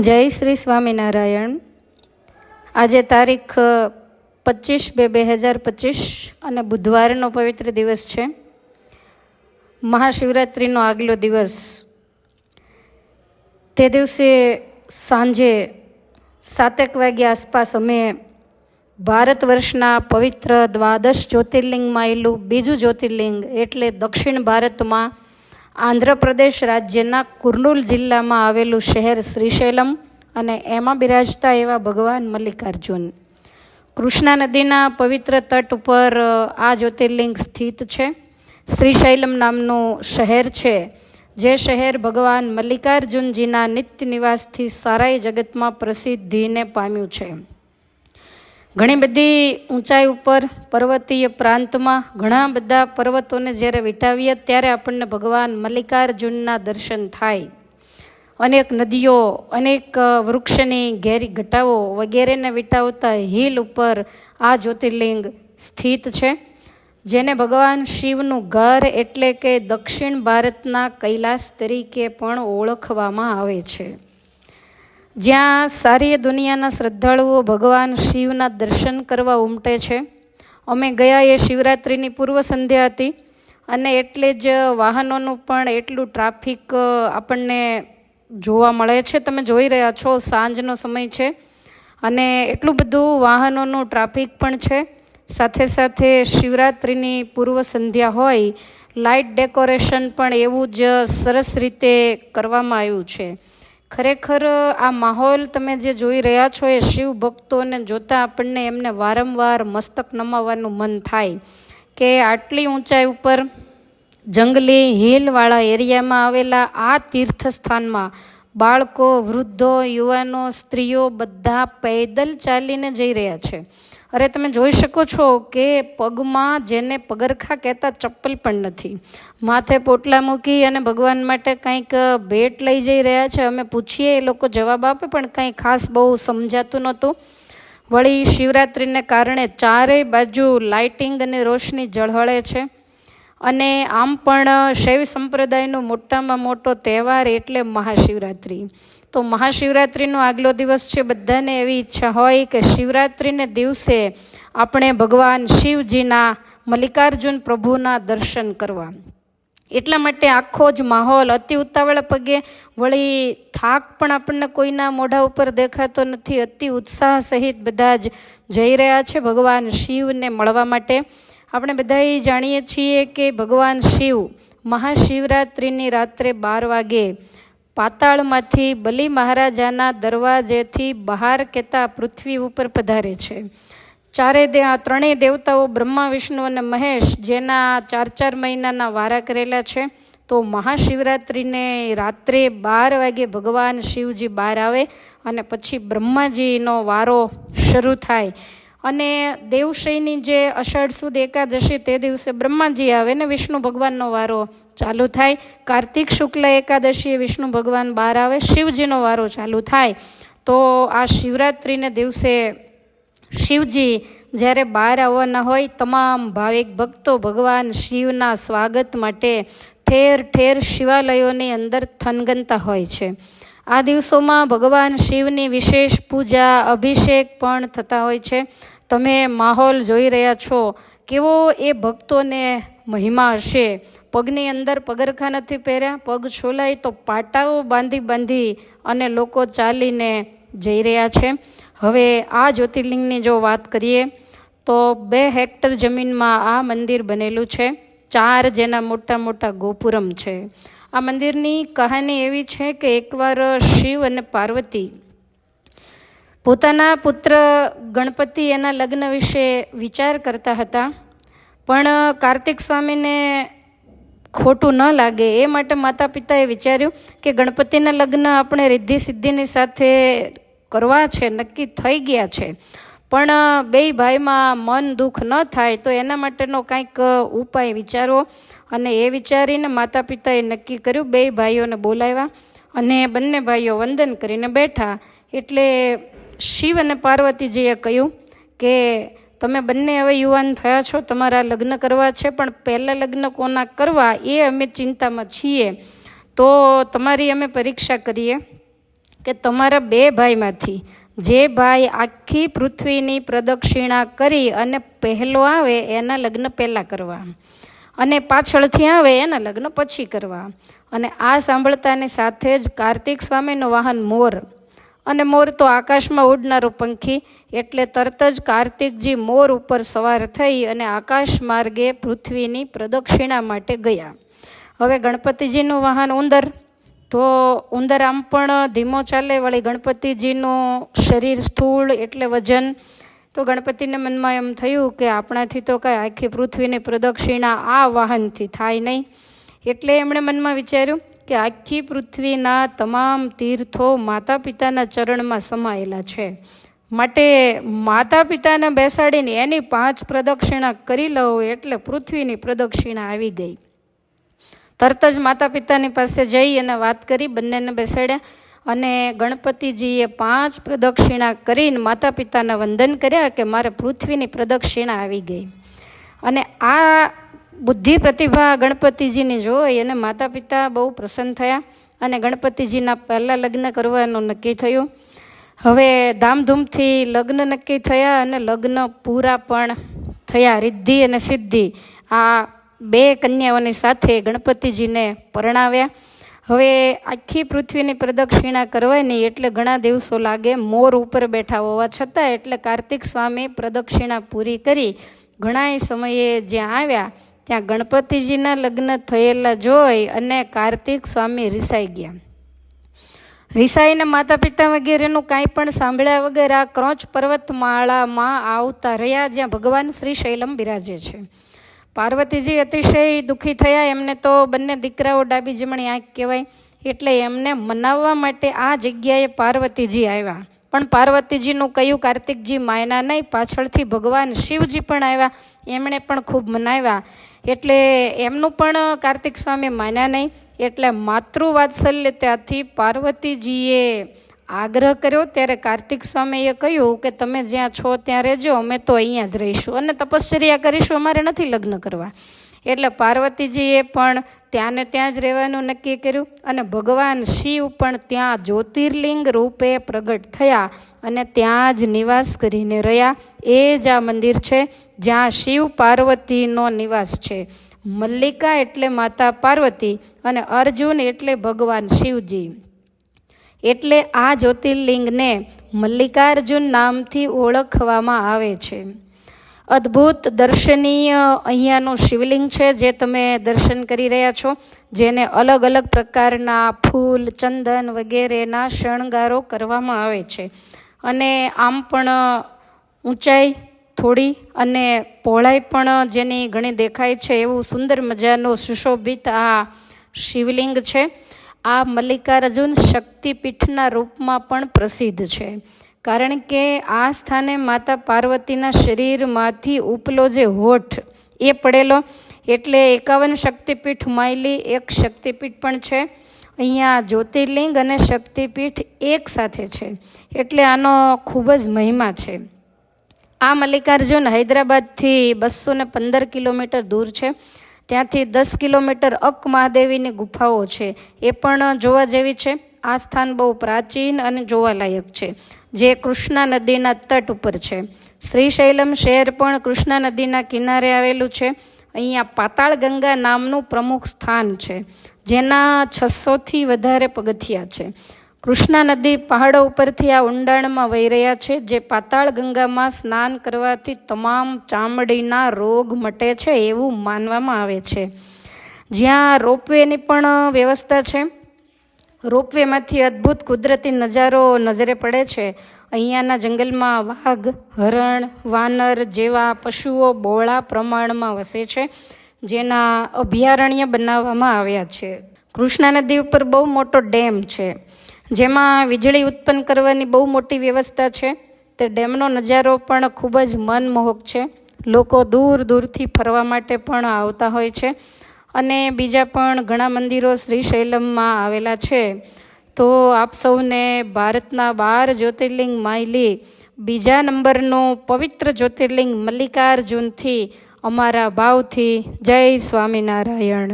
જય શ્રી સ્વામિનારાયણ. આજે તારીખ પચીસ બે બે હજાર પચીસ અને બુધવારનો પવિત્ર દિવસ છે. મહાશિવરાત્રિનો આગલો દિવસ. તે દિવસે સાંજે સાતેક વાગ્યા આસપાસ અમે ભારત વર્ષના પવિત્ર દ્વાદશ જ્યોતિર્લિંગમાં આવેલું બીજું જ્યોતિર્લિંગ એટલે દક્ષિણ ભારતમાં આંધ્રપ્રદેશ રાજ્યના કુર્નૂલ જિલ્લામાં આવેલું શહેર શ્રીશૈલમ અને એમાં બિરાજતા એવા ભગવાન મલ્લિકાર્જુન. કૃષ્ણા નદીના પવિત્ર તટ ઉપર આ જ્યોતિર્લિંગ સ્થિત છે. શ્રીશૈલમ નામનું શહેર છે. જે શહેર ભગવાન મલ્લિકાર્જુનજીના નિત્ય નિવાસથી સારાઈ જગતમાં પ્રસિદ્ધિને પામ્યું છે. ઘણી બધી ઊંચાઈ ઉપર પર્વતીય પ્રાંતમાં ઘણા બધા પર્વતોને જ્યારે વિટાવીએ ત્યારે આપણને ભગવાન મલ્લિકાર્જુનના દર્શન થાય. અનેક નદીઓ, અનેક વૃક્ષની ઘેરી ઘટાઓ વગેરેને વિટાવતા હિલ ઉપર આ જ્યોતિર્લિંગ સ્થિત છે, જેને ભગવાન શિવનું ઘર એટલે કે દક્ષિણ ભારતના કૈલાસ તરીકે પણ ઓળખવામાં આવે છે. જ્યાં સારી દુનિયાના શ્રદ્ધાળુઓ ભગવાન શિવના દર્શન કરવા ઉમટે છે. અમે ગયા એ શિવરાત્રિની પૂર્વ સંધ્યા હતી અને એટલે જ વાહનોનું પણ એટલું ટ્રાફિક આપણને જોવા મળે છે. તમે જોઈ રહ્યા છો, સાંજનો સમય છે અને એટલું બધું વાહનોનું ટ્રાફિક પણ છે. સાથે સાથે શિવરાત્રિની પૂર્વ સંધ્યા હોય લાઇટ ડેકોરેશન પણ એવું જ સરસ રીતે કરવામાં આવ્યું છે. ખરેખર, આ માહોલ તમે જે જોઈ રહ્યા છો એ શિવ ભક્તોને જોતાં આપણને એમને વારંવાર મસ્તક નમાવવાનું મન થાય કે આટલી ઊંચાઈ ઉપર જંગલી હિલવાળા એરિયામાં આવેલા આ તીર્થસ્થાનમાં બાળકો, વૃદ્ધો, યુવાનો, સ્ત્રીઓ બધા પૈદલ ચાલીને જઈ રહ્યા છે. અરે, તમે જોઈ શકો છો કે પગમાં જેને પગરખા કહેતા ચપ્પલ પણ નથી. માથે પોટલા મૂકી અને ભગવાન માટે કંઈક ભેટ લઈ જઈ રહ્યા છે. અમે પૂછીએ, એ લોકો જવાબ આપે, પણ કંઈ ખાસ બહુ સમજાતું નહોતું. વળી શિવરાત્રિને કારણે ચારેય બાજુ લાઇટિંગ અને રોશની ઝળહળે છે. અને આમ પણ શૈવ સંપ્રદાયનો મોટામાં મોટો તહેવાર એટલે મહાશિવરાત્રિ. તો મહાશિવરાત્રિનો આગલો દિવસ છે, બધાને એવી ઈચ્છા હોય કે શિવરાત્રિને દિવસે આપણે ભગવાન શિવજીના, મલ્લિકાર્જુન પ્રભુના દર્શન કરવા. એટલા માટે આખો જ માહોલ અતિ ઉતાવળ પગે, વળી થાક પણ આપણને કોઈના મોઢા ઉપર દેખાતો નથી. અતિ ઉત્સાહ સહિત બધા જ જઈ રહ્યા છે ભગવાન શિવને મળવા માટે. આપણે બધા જાણીએ છીએ કે ભગવાન શિવ મહાશિવરાત્રિની રાત્રે બાર વાગે પાતાળમાંથી બલિ મહારાજાના દરવાજેથી બહાર કહેતા પૃથ્વી ઉપર પધારે છે. ચારે દે, આ ત્રણેય દેવતાઓ બ્રહ્મા, વિષ્ણુ અને મહેશ જેના ચાર ચાર મહિનાના વારા કરેલા છે, તો મહાશિવરાત્રિને રાત્રે બાર વાગે ભગવાન શિવજી બહાર આવે અને પછી બ્રહ્માજીનો વારો શરૂ થાય. અને દેવશ્રીની જે અષાઢ સુદ એકાદશી તે દિવસે બ્રહ્માજી આવે ને વિષ્ણુ ભગવાનનો વારો ચાલુ થાય. કાર્તિક શુક્લ એકાદશીએ વિષ્ણુ ભગવાન બહાર આવે, શિવજીનો વારો ચાલુ થાય. તો આ શિવરાત્રિને દિવસે શિવજી જ્યારે બહાર આવવાના હોય, તમામ ભાવિક ભક્તો ભગવાન શિવના સ્વાગત માટે ઠેર ઠેર શિવાલયોની અંદર થનગનતા હોય છે. આ દિવસોમાં ભગવાન શિવની વિશેષ પૂજા, અભિષેક પણ થતા હોય છે. તમે માહોલ જોઈ રહ્યા છો. કેવો એ ભક્તોને મહિમા હશે. પગની અંદર પગરખા નથી પહેર્યા. પગ છોલાય તો પાટાઓ બાંધી બાંધી અને લોકો ચાલીને જઈ રહ્યા છે. હવે આ જ્યોતિર્લિંગની જો વાત કરીએ, તો બે હેક્ટર જમીનમાં આ મંદિર બનેલું છે. ચાર જેના મોટા મોટા ગોપુરમ છે. આ મંદિરની કહાની એવી છે કે એકવાર શિવ અને પાર્વતી પોતાના પુત્ર ગણપતિ એના લગ્ન વિશે વિચાર કરતા હતા. પણ કાર્તિક સ્વામીને ખોટું ન લાગે. એ માટે માતા પિતાએ વિચાર્યું કે ગણપતિના લગ્ન આપણે રિદ્ધિ સિદ્ધિની સાથે કરવા છે, નક્કી થઈ ગયા છે. પણ બે ભાઈમાં મન દુઃખ ન થાય તો એના માટેનો કાંઈક ઉપાય વિચારો. અને એ વિચારીને માતા પિતાએ નક્કી કર્યું બે ભાઈઓને બોલાવ્યા અને બંને ભાઈઓ વંદન કરીને બેઠા. એટલે શિવ અને પાર્વતીજીએ કહ્યું કે, તમે બંને હવે યુવાન થયા છો, તમારા લગ્ન કરવા છે, પણ પહેલાં લગ્ન કોના કરવા, એ અમે ચિંતામાં છીએ. તો તમારી અમે પરીક્ષા કરીએ કે તમારા બે ભાઈમાંથી જે ભાઈ આખી પૃથ્વીની પ્રદક્ષિણા કરી અને પહેલો આવે એના લગ્ન પહેલાં કરવા. અને પાછળથી આવે એના લગ્ન પછી કરવા. અને આ સાંભળતાની સાથે જ કાર્તિક સ્વામીનું વાહન મોર. અને મોર તો આકાશમાં ઉડનારો પંખી, એટલે તરત જ કાર્તિકજી મોર ઉપર સવાર થઈ અને આકાશ માર્ગે પૃથ્વીની પ્રદક્ષિણા માટે ગયા. હવે ગણપતિજીનું વાહન ઉંદર. તો ઉંદર આમ પણ ધીમો ચાલે, વળી ગણપતિજીનું શરીર સ્થૂળ એટલે વજન. તો ગણપતિને મનમાં એમ થયું કે આપણાથી તો કાંઈ આખી પૃથ્વીની પ્રદક્ષિણા આ વાહનથી થાય નહીં. એટલે એમણે મનમાં વિચાર્યું કે આખી પૃથ્વીના તમામ તીર્થો માતા પિતાના ચરણમાં સમાયેલા છે. માટે માતા પિતાને બેસાડીને એની પાંચ પ્રદક્ષિણા કરી લઉં એટલે પૃથ્વીની પ્રદક્ષિણા આવી ગઈ. તરત જ માતા પિતાની પાસે જઈ અને વાત કરી બંનેને બેસાડ્યા અને ગણપતિજીએ પાંચ પ્રદક્ષિણા કરીને માતા પિતાના વંદન કર્યા કે મારે પૃથ્વીની પ્રદક્ષિણા આવી ગઈ. અને આ બુદ્ધિ પ્રતિભા ગણપતિજીની જોઈ અને માતા પિતા બહુ પ્રસન્ન થયા અને ગણપતિજીના પહેલાં લગ્ન કરવાનું નક્કી થયું. હવે ધામધૂમથી લગ્ન નક્કી થયા અને લગ્ન પૂરા પણ થયા, રિદ્ધિ અને સિદ્ધિ. આ બે કન્યાઓની સાથે ગણપતિજીને પરણાવ્યા. હવે આખી પૃથ્વીની પ્રદક્ષિણા કરવાની એટલે ઘણા દિવસો લાગે મોર ઉપર બેઠા હોવા છતાં એટલે કાર્તિક સ્વામી પ્રદક્ષિણા પૂરી કરી ઘણા સમયે જ્યાં આવ્યા ત્યાં ગણપતિજીના લગ્ન થયેલા જોઈ અને કાર્તિક સ્વામી રિસાઈ ગયા. રિસાઈને માતા પિતા વગેરેનું કાંઈ પણ સાંભળ્યા વગર આ ક્રોચ પર્વતમાળામાં આવતા રહ્યા જ્યાં ભગવાન શ્રી શૈલમ બિરાજે છે. પાર્વતીજી અતિશય દુઃખી થયા. એમને તો બંને દીકરાઓ ડાબી જમણી આંખ કહેવાય. એટલે એમને મનાવવા માટે આ જગ્યાએ પાર્વતીજી આવ્યા. પણ પાર્વતીજીનું કહ્યું, કાર્તિકજી, માયના નહીં, પાછળથી ભગવાન શિવજી પણ આવ્યા. એમણે પણ ખૂબ મનાવ્યા. એટલે એમનું પણ કાર્તિક સ્વામી માન્યા નહીં. એટલે માતૃવાત્સલ્ય ત્યાંથી પાર્વતીજીએ આગ્રહ કર્યો ત્યારે કાર્તિક સ્વામીએ કહ્યું કે તમે જ્યાં છો ત્યાં રહેજો, અમે તો અહીંયા જ રહીશું અને તપશ્ચર્યા કરીશું, અમારે નથી લગ્ન કરવા. એટલે પાર્વતીજીએ પણ ત્યાં ને ત્યાં જ રહેવાનું નક્કી કર્યું અને ભગવાન શિવ પણ ત્યાં જ્યોતિર્લિંગ રૂપે પ્રગટ થયા અને ત્યાં જ નિવાસ કરીને રહ્યા. એ જ આ મંદિર છે જ્યાં શિવ પાર્વતીનો નિવાસ છે. મલ્લિકા એટલે માતા પાર્વતી અને અર્જુન એટલે ભગવાન શિવજી. એટલે આ જ્યોતિર્લિંગને મલ્લિકાર્જુન નામથી ઓળખવામાં આવે છે. અદ્ભુત દર્શનીય અહીંયાનું શિવલિંગ છે જે તમે દર્શન કરી રહ્યા છો, જેને અલગ અલગ પ્રકારના ફૂલ, ચંદન વગેરેના શણગારો કરવામાં આવે છે. અને આમ પણ ઊંચાઈ થોડી અને પહોળાઈ પણ જેની ઘણી દેખાય છે, એવું સુંદર મજાનું સુશોભિત આ શિવલિંગ છે. આ મલ્લિકાર્જુન શક્તિપીઠના રૂપમાં પણ પ્રસિદ્ધ છે. કારણ કે આ સ્થાને માતા પાર્વતીના શરીરમાંથી ઉપલો જે હોઠ, એ પડેલો, એટલે એકાવન શક્તિપીઠ માયલી એક શક્તિપીઠ પણ છે. અહીંયા જ્યોતિર્લિંગ અને શક્તિપીઠ એક સાથે છે, એટલે આનો ખૂબ જ મહિમા છે. આ મલ્લિકાર્જુન હૈદરાબાદથી બસો પંદર કિલોમીટર દૂર છે. ત્યાંથી દસ કિલોમીટર અક મહાદેવીની ગુફાઓ છે. એ પણ જોવા જેવી છે. આ સ્થાન બહુ પ્રાચીન અને જોવાલાયક છે. જે કૃષ્ણા નદીના તટ ઉપર છે. શ્રીશૈલમ શહેર પણ કૃષ્ણા નદીના કિનારે આવેલું છે. અહીંયા પાતાળ ગંગા નામનું પ્રમુખ સ્થાન છે. જેના છસોથી વધારે પગથિયા છે. કૃષ્ણા નદી પહાડો ઉપરથી આ ઊંડાણમાં વહી રહ્યા છે, જે પાતાળ ગંગામાં સ્નાન કરવાથી તમામ ચામડીના રોગ મટે છે એવું માનવામાં આવે છે. જ્યાં રોપવેની પણ વ્યવસ્થા છે. રોપવેમાંથી અદ્ભુત કુદરતી નજારો નજરે પડે છે. અહીંયાના જંગલમાં વાઘ, હરણ, વાનર જેવા પશુઓ બહોળા પ્રમાણમાં વસે છે, જેના અભયારણ્ય બનાવવામાં આવ્યા છે. કૃષ્ણા નદી ઉપર બહુ મોટો ડેમ છે. જેમાં વીજળી ઉત્પન્ન કરવાની બહુ મોટી વ્યવસ્થા છે. તે ડેમનો નજારો પણ ખૂબ જ મનમોહક છે. લોકો દૂર દૂરથી ફરવા માટે પણ આવતા હોય છે. અને બીજા પણ ઘણા મંદિરો શ્રીશૈલમમાં આવેલા છે. તો આપ સૌને ભારતના બાર જ્યોતિર્લિંગ માયલી બીજા નંબરનું પવિત્ર જ્યોતિર્લિંગ મલ્લિકાર્જુનથી અમારા ભાવથી જય સ્વામિનારાયણ.